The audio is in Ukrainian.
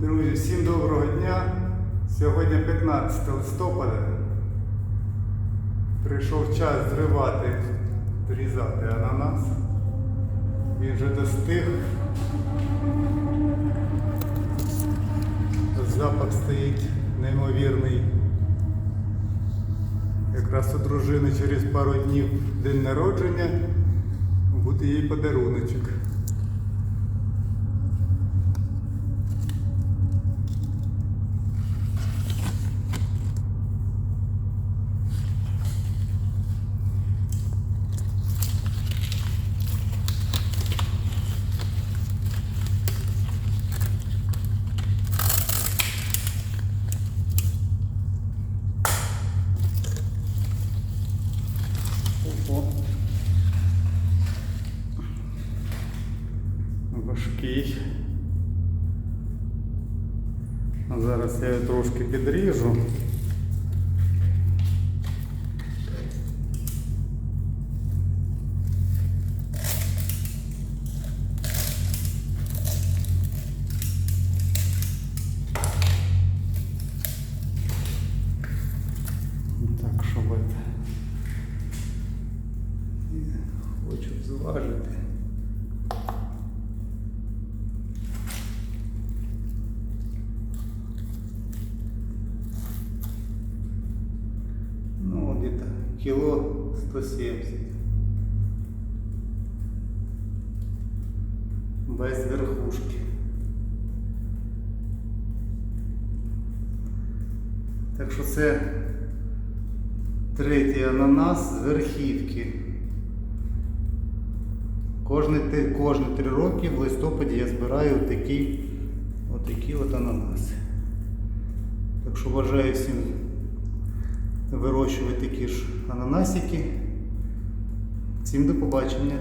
Друзі, всім доброго дня. Сьогодні 15 листопада. Прийшов час зривати, зрізати ананас. Він вже достиг. Запах стоїть неймовірний. Якраз у дружини через пару днів день народження буде їй подаруночок. Важкий. Зараз я його трошки підріжу. Где-то кило 170. Без верхушки. Так що це третій ананас з верхівки. Кожні, кожні три роки в листопаді я збираю такі, отакі от ананаси. Так що бажаю всім вирощувати такі ж ананасики. Всім до побачення.